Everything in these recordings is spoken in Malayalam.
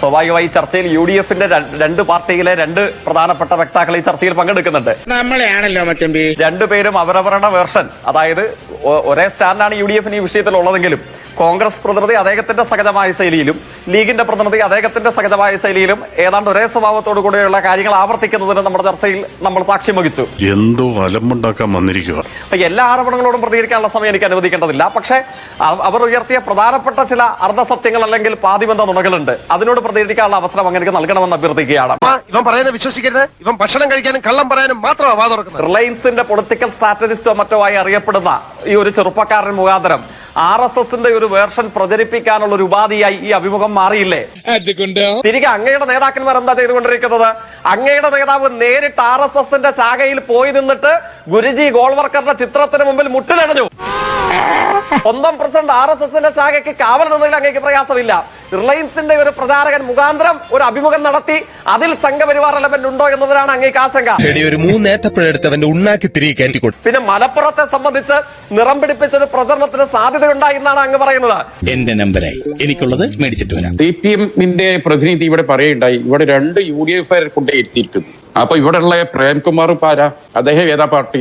സ്വാഭാവികമായി ചർച്ചയിൽ യു ഡി എഫിന്റെ രണ്ട് പാർട്ടിയിലെ രണ്ട് പ്രധാനപ്പെട്ട വക്താക്കൾ ഈ ചർച്ചയിൽ പങ്കെടുക്കുന്നുണ്ട്. നമ്മളെയാണല്ലോ മച്ചമ്പി രണ്ടുപേരും അവരവരുടെ വേർഷൻ. അതായത് ഒരേ സ്റ്റാൻഡാണ് യു ഡി എഫിന് ഈ വിഷയത്തിൽ ഉള്ളതെങ്കിലും കോൺഗ്രസ് പ്രതിനിധി അദ്ദേഹത്തിന്റെ സഹജമായ ശൈലിയിലും ലീഗിന്റെ പ്രതിനിധി അദ്ദേഹത്തിന്റെ സഹജമായ ശൈലിയിലും ഏതാണ്ട് ഒരേ സ്വഭാവത്തോടു കൂടെയുള്ള കാര്യങ്ങൾ ആവർത്തിക്കുന്നതിന് നമ്മുടെ ചർച്ചയിൽ നമ്മൾ സാക്ഷ്യം വഹിച്ചു. എന്തോ അലമ്പുണ്ടാക്കാൻ വന്നിരിക്കുക എല്ലാ ആരോപണങ്ങളോടും പ്രതികരിക്കാനുള്ള സമയം എനിക്ക് അനുവദിക്കേണ്ടതില്ല. പക്ഷേ അവർ ഉയർത്തിയ പ്രധാനപ്പെട്ട ചില അർദ്ധസത്യങ്ങൾ അല്ലെങ്കിൽ പാതിബന്ധ നുണകളുണ്ട്. അതിനോട് പ്രതികരിക്കാനുള്ള അവസരം അങ്ങനെ നൽകണമെന്ന് അഭ്യർത്ഥിക്കുകയാണ്. ഇവൻ പറയുന്നത് വിശ്വസിക്കരുത്. ഇവൻ ഭക്ഷണം കഴിക്കാനും കള്ളം പറയാനും മാത്രമാണ് റിലയൻസിന്റെ പൊളിറ്റിക്കൽ സ്ട്രാറ്റജിസ്റ്റോ മറ്റോ ആയി അറിയപ്പെടുന്ന ഈ ഒരു ചെറുപ്പക്കാരൻ മുഖാന്തരം ആർ എസ് എസിന്റെ ഒരു വേർഷൻ പ്രചരിപ്പിക്കാനുള്ള ഒരു ഉപാധിയായി ഈ അഭിമുഖം മാറിയില്ലേ? തിരികെ അങ്ങയുടെ നേതാക്കന്മാർ എന്താ ചെയ്തുകൊണ്ടിരിക്കുന്നത്? അങ്ങയുടെ നേതാവ് നേരിട്ട് ആർ എസ് എസിന്റെ ശാഖയിൽ പോയി നിന്നിട്ട് ഗുരുജി ഗോൾവർക്കറുടെ ചിത്രത്തിന് മുമ്പിൽ മുട്ടിലടഞ്ഞു സ്വന്തം പ്രസിഡന്റ് ആർ എസ് എസിന്റെ ശാഖയ്ക്ക് കാവൽ നിന്നതിൽ അങ്ങേക്ക് പ്രയാസമില്ല. റിലയൻസിന്റെ ഒരു പ്രചാരകൻ മുഖാന്തരം ഒരു അഭിമുഖം നടത്തി അതിൽ സംഘപരിവാർ എലമെന്റ് ഉണ്ടോ എന്നതിനാണ് അങ്ങേക്ക് ആശങ്ക. ഒരു മൂന്നേത്തപ്പഴെടുത്ത് അവന്റെ ഉണ്ണാക്കി തിരികെ കയറ്റിക്കൊടുത്തു. പിന്നെ മലപ്പുറത്തെ സംബന്ധിച്ച് നിറം പിടിപ്പിച്ച ഒരു പ്രചരണത്തിന് സാധ്യതയുണ്ടായി എന്നാണ് അങ്ങ് പറയുന്നത്. എന്റെ നമ്പറായി എനിക്കുള്ളത് മേടിച്ചിട്ട് വരാം. സി പി എമ്മിന്റെ പ്രതിനിധി ഇവിടെ പറയുണ്ടായി ഇവിടെ രണ്ട് യു ഡി എഫ് കൊണ്ടേ ഇരുത്തിയിരിക്കുന്നു. അപ്പൊ ഇവിടെ ഉള്ള പ്രേംകുമാർ പാര അദ്ദേഹം ഏതാ പാർട്ടി?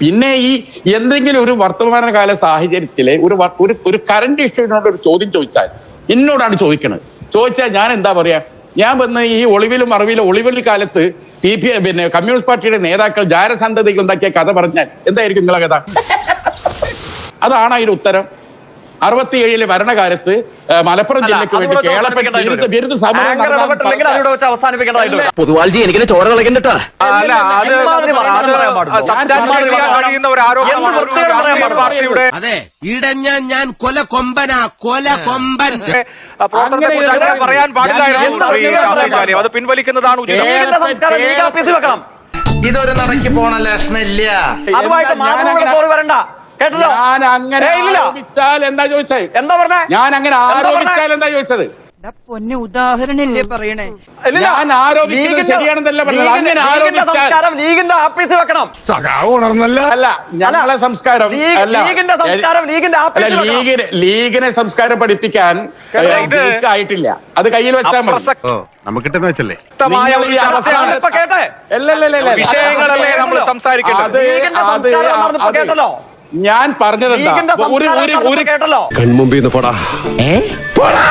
പിന്നെ ഈ എന്തെങ്കിലും ഒരു വർത്തമാനകാല സാഹചര്യത്തിലെ ഒരു ഒരു ഒരു കറണ്ട് ഇഷ്യൂവിനോട് ഒരു ചോദ്യം ചോദിച്ചാൽ എന്നോടാണ് ചോദിക്കുന്നത് ചോദിച്ചാൽ ഞാൻ എന്താ പറയാ? ഞാൻ വന്ന് ഈ ഒളിവിലും അറിവിലും ഒളിവിൽ കാലത്ത് സി പി പിന്നെ കമ്മ്യൂണിസ്റ്റ് പാർട്ടിയുടെ നേതാക്കൾ ജാരസന്ധതകൾ ഉണ്ടാക്കിയ കഥ പറഞ്ഞാൽ എന്തായിരിക്കും നിങ്ങളെ കഥ? അതാണ് അതിന്റെ ഉത്തരം. അറുപത്തിയേഴിലെ ഭരണകാലത്ത് മലപ്പുറം ജില്ലയ്ക്ക് വേണ്ടി കേരളത്തിൽ. പൊതുവാൾജി എനിക്കിനെ ചോര കളകണ്ടട്ടാ അല്ല, അത് ഇടഞ്ഞ ഞാൻ കൊല കൊമ്പനാ കൊല കൊമ്പൻ. പറയാൻ പാടില്ലായിരുന്നു. അത് പിൻവലിക്കുന്നതാണ് ഇതൊരു നടക്കി പോണ ലക്ഷണില്ല അതുമായിട്ട് തോറി വരണ്ട. കേട്ടല്ലോ? ഞാൻ അങ്ങനെ ആരോപിച്ചാൽ എന്താ ചോദിച്ചത്? എന്താ പറഞ്ഞേ? ഞാൻ അങ്ങനെ ആരോപിച്ചാൽ എന്താ ചോദിച്ചത്? പൊന്നെ ഉദാഹരണല്ലേ പറയണേ. ഞാൻ ആരോപിക്കുന്നത് ശരിയാണെന്നല്ല പറഞ്ഞത്. ലീഗിന്റെ- അങ്ങനെ ലീഗിന്റെ ആരോപിച്ചാൽ- ലീഗിന്റെ ആഫീസിൽ വെക്കണം. അല്ല ഞങ്ങളെ സംസ്കാരം അല്ല. ലീഗിന്റെ സംസ്കാരം ലീഗിന്റെ ആഫീസിൽ ലീഗിന് ലീഗിനെ സംസ്കാരം പഠിപ്പിക്കാൻ ആയിട്ടില്ല. അത് കയ്യിൽ വെച്ചാൽ മതി. അപ്രസക്ത- നമുക്ക് കിട്ടുന്ന വെച്ചല്ലേ. വിഷയങ്ങളല്ലേ നമ്മൾ സംസാരിക്കേണ്ടത്. കേട്ടല്ലോ. ഞാൻ പറഞ്ഞതെന്താ പോടാ.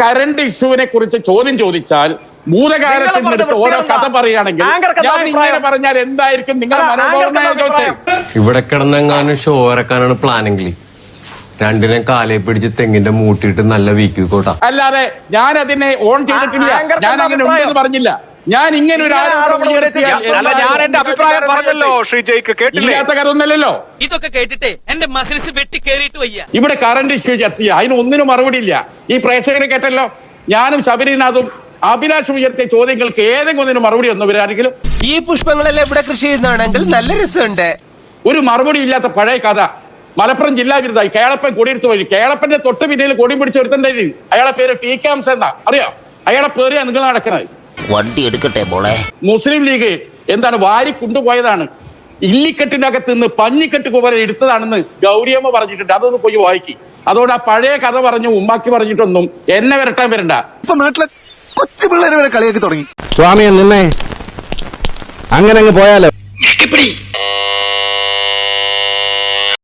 കറണ്ട് ഇഷ്യൂവിനെ കുറിച്ച് ചോദ്യം ചോദിച്ചാൽ ഭൂതകാലത്തിന്റെ അടുത്ത് ഓരോ കഥ പറയുകയാണെങ്കിൽ ഞാൻ ഇങ്ങനെ പറഞ്ഞാൽ എന്തായിരിക്കും നിങ്ങൾ? ഇവിടെ കിടന്നെങ്ങാനും ഷോ ഇറക്കാനാണ് പ്ലാനെങ്കിൽ രണ്ടിനെ കാലെ പിടിച്ച് തെങ്ങിന്റെ മൂട്ടിയിട്ട് നല്ല വീക്കി കോട്ടാ. അല്ലാതെ ഞാൻ അതിനെ ഓൺ ചെയ്തിട്ടില്ല. ഞാൻ അതിനെ ഉണ്ടെന്ന് പറഞ്ഞില്ല. ഞാൻ ഇങ്ങനെ ഒരു ആരോപണം അല്ല ഞാൻ എന്റെ അഭിപ്രായം പറഞ്ഞല്ലോ ശ്രീ ജയ്ക്ക് കേട്ടില്ലേ? ഇല്ലാത്ത ഇതൊക്കെ കേട്ടിട്ട് എന്റെ മസിൽസ് വെട്ടി കേറിയിട്ട് വയ്യ. ഇവിടെ കറണ്ട് ഇഷ്യൂ ചർച്ച ചെയ്യുക അതിന് ഒന്നിനും മറുപടി ഇല്ല. ഈ പ്രേക്ഷകരെ കേട്ടല്ലോ. ഞാനും ശബരിനാഥും അഭിലാഷ് ഉയർത്തിയ ചോദ്യങ്ങൾക്ക് ഏതെങ്കിലും ഒന്നിനും മറുപടി ഒന്നും വരാരെങ്കിലും ഈ പുഷ്പങ്ങളെല്ലാം ഇവിടെ കൃഷി ചെയ്യുന്നതാണെങ്കിൽ നല്ല രസമുണ്ട്. ഒരു മറുപടി ഇല്ലാത്ത പഴയ കഥ. മലപ്പുറം ജില്ലാ വിരുദ്ധായി കേളപ്പൻ കൊടിയെടുത്ത് പോയി കേളപ്പന്റെ തൊട്ട് പിന്നിൽ കൊടി പിടിച്ചെടുത്തിട്ടുണ്ടായിരുന്നു അയാളെ പേര് ടി കാംസ് എന്നാ. അറിയോ? അയാളെ പേര് നിങ്ങൾ നടക്കുന്നത് വണ്ടി എടുക്കട്ടെ മോളെ. മുസ്ലിം ലീഗ് എന്താണ് വാരി കൊണ്ടുപോയതാണ്. ഇല്ലിക്കെട്ടിനകത്ത് നിന്ന് പഞ്ഞിക്കെട്ട് കുവര എടുത്തതാണെന്ന് ഗൗരിയമ്മ പറഞ്ഞിട്ടുണ്ട്. അതൊന്ന് പോയി വായിക്കി. അതുകൊണ്ട് ആ പഴയ കഥ പറഞ്ഞു ഉമ്മാക്കി പറഞ്ഞിട്ടൊന്നും എന്നെ വരട്ടാൻ വരണ്ട. ഇപ്പൊ നാട്ടിലെ കൊച്ചു പിള്ളേരെ വരെ കളിയാക്കി തുടങ്ങി. സ്വാമിയെ നിന്നെ അങ്ങനെ അങ്ങ് പോയാലോ